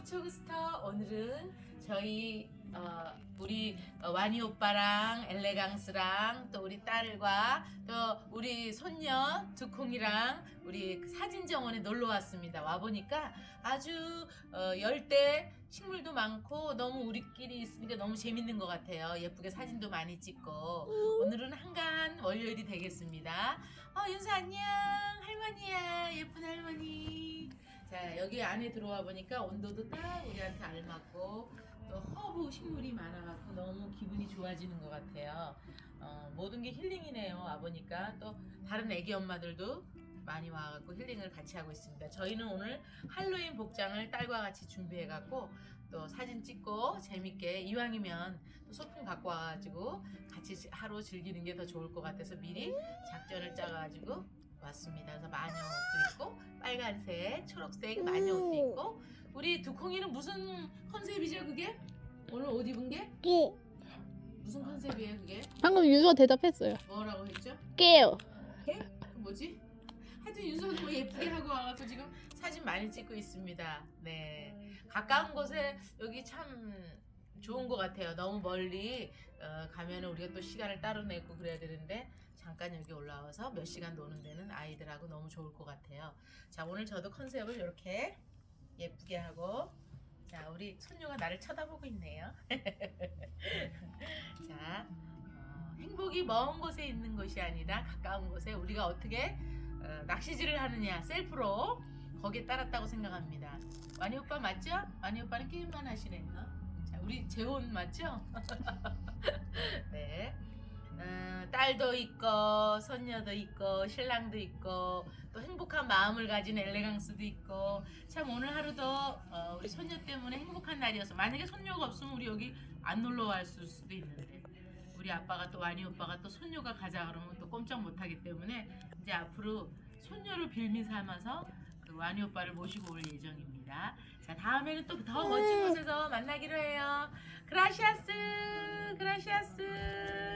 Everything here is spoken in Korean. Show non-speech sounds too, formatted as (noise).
무초그스터 오늘은 저희 어, 우리 어, 와니 오빠랑 엘레강스랑 또 우리 딸과 또 우리 손녀 두콩이랑 우리 그 사진 정원에 놀러 왔습니다. 와 보니까 아주 어, 열대 식물도 많고 너무 우리끼리 있으니까 너무 재밌는 것 같아요. 예쁘게 사진도 많이 찍고 오늘은 한간 월요일이 되겠습니다. 어 윤서 안녕 여기 안에 들어와 보니까 온도도 딱 우리한테 알맞고 또 허브 식물이 많아갖고 너무 기분이 좋아지는 것 같아요. 어, 모든 게 힐링이네요. 와 보니까 또 다른 애기 엄마들도 많이 와갖고 힐링을 같이 하고 있습니다. 저희는 오늘 할로윈 복장을 딸과 같이 준비해갖고 또 사진 찍고 재밌게 이왕이면 또 소품 갖고 와가지고 같이 하루 즐기는 게 더 좋을 것 같아서 미리 작전을 짜가지고 왔습니다. 그래서 마녀 옷도 있고 빨간색, 초록색 마녀 옷도 있고 우리 두콩이는 무슨 컨셉이죠 그게? 오늘 옷 입은 게? 깨. 무슨 컨셉이에요 그게? 방금 윤서가 대답했어요. 뭐라고 했죠? 깨요. 걔? 그 뭐지? 하여튼 윤서도 뭐 예쁘게 하고 와갖고 지금 사진 많이 찍고 있습니다. 네. 가까운 곳에 여기 참 좋은 것 같아요. 너무 멀리 어, 가면 우리가 또 시간을 따로 내고 그래야 되는데 잠깐 여기 올라와서 몇 시간 노는 데는 아이들하고 너무 좋을 것 같아요. 자 오늘 저도 컨셉을 이렇게 예쁘게 하고 자 우리 손녀가 나를 쳐다보고 있네요. (laughs) 자 어, 행복이 먼 곳에 있는 것이 아니라 가까운 곳에 우리가 어떻게 어, 낚시질을 하느냐 셀프로 거기에 따랐다고 생각합니다. 와니 오빠 맞죠? 와니 오빠는 게임만 하시네요. 자, 우리 재혼 맞죠? (laughs) 네. 어, 딸도 있고 손녀도 있고 신랑도 있고 또 행복한 마음을 가진 엘레강스도 있고 참 오늘 하루도 어, 우리 손녀 때문에 행복한 날이어서 만약에 손녀가 없으면 우리 여기 안 놀러 왔을 수도 있는데 우리 아빠가 또 와니 오빠가 또 손녀가 가자 그러면 또 꼼짝 못하기 때문에 이제 앞으로 손녀를 빌미 삼아서 그 와니 오빠를 모시고 올 예정입니다. 자 다음에는 또 더 멋진 곳에서 만나기로 해요. 그라시아스, 그라시아스.